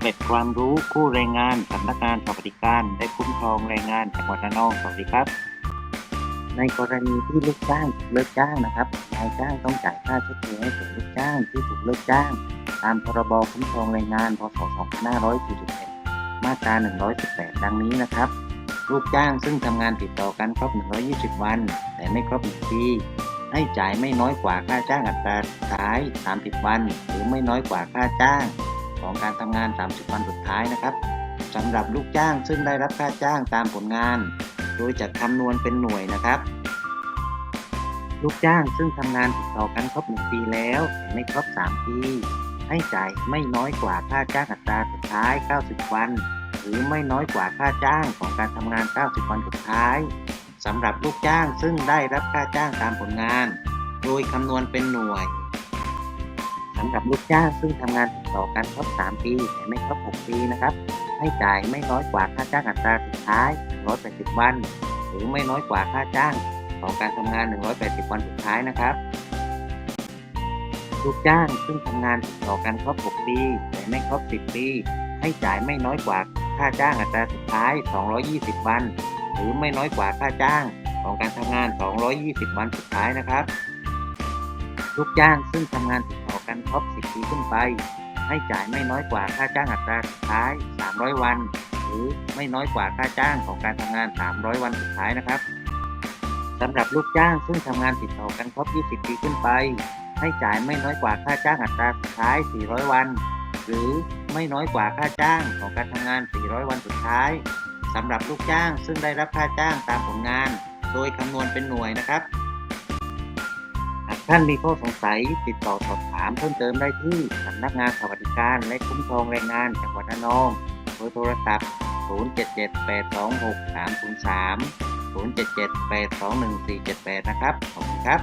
เกร็ดความรู้คู่แรงงานสำนักงานสวัสดิการและคุ้มครองแรงงานจังหวัดระนองสวัสดีครับ ในกรณีที่ลูกจ้างเลิกจ้างนะครับนายจ้างต้องจ่ายค่าชดเชยให้กับลูกจ้างที่ถูกเลิกจ้าง ตามพรบคุ้มครองแรงงานพศ2541มาตรา118 ดังนี้นะครับ ลูกจ้างซึ่งทำงานติดต่อกันครบ 120 วัน แต่ไม่ครบ1ปีให้จ่ายไม่น้อยกว่าค่าจ้างอัตราท้าย 30 วัน หรือไม่น้อยกว่าค่าจ้าง ของการทำงาน 30 วันสุดท้ายนะครับสำหรับลูกจ้างซึ่งได้รับค่าจ้างตามผลงาน โดยจะคำนวณเป็นหน่วยนะครับ ลูกจ้างซึ่งทำงานติดต่อกันครบ1ปีแล้วแต่ไม่ครบ 3 ปี ให้จ่ายไม่น้อยกว่าค่าจ้างอัตราสุดท้าย 90 วัน หรือไม่น้อยกว่าค่าจ้างของการทำงาน 90 วันสุดท้ายสำหรับลูกจ้างซึ่งได้รับค่าจ้างตามผลงาน โดยคำนวณเป็นหน่วย สำหรับลูกจ้างซึ่งทำงานติดต่อกันครบ 3 ปี แต่ไม่ครบ 6 ปีนะครับ ให้จ่ายไม่น้อยกว่าค่าจ้างอัตราสุดท้าย 180 วัน หรือไม่น้อยกว่าค่าจ้างของการทำงาน 180 วันสุดท้ายนะครับ ลูกจ้างซึ่งทำงานติดต่อกันครบ 6 ปี แต่ไม่ครบ 10 ปี ให้จ่ายไม่น้อยกว่าค่าจ้างอัตราสุดท้าย 220 วัน หรือไม่น้อยกว่าค่าจ้างของการทำงาน 220 วันสุดท้ายนะครับ ลูกจ้างซึ่งทำงานติดต่อกันครบ 10 ปีขึ้นไป ให้จ่ายไม่น้อยกว่าค่าจ้างอัตราสุดท้าย 300 วัน หรือไม่น้อยกว่าค่าจ้างของการทำงาน 300 วันสุดท้ายนะครับสำหรับลูกจ้างซึ่งทำงานติดต่อกันครบ 20 ปีขึ้นไป ให้จ่ายไม่น้อยกว่าค่าจ้างอัตราสุดท้าย 400 วัน หรือไม่น้อยกว่าค่าจ้างของการทำงาน 400 วันสุดท้ายสำหรับลูกจ้างซึ่งได้รับค่าจ้างตามผลงาน โดยคำนวณเป็นหน่วยนะครับ ท่านมีข้อสงสัยติดต่อสอบถามเพิ่มเติมได้ที่สำนักงานสวัสดิการและคุ้มครองแรงงานจังหวัดระนองเบอร์โทรศัพท์ 077-826-303 077-821-478 นะครับ ขอบคุณครับ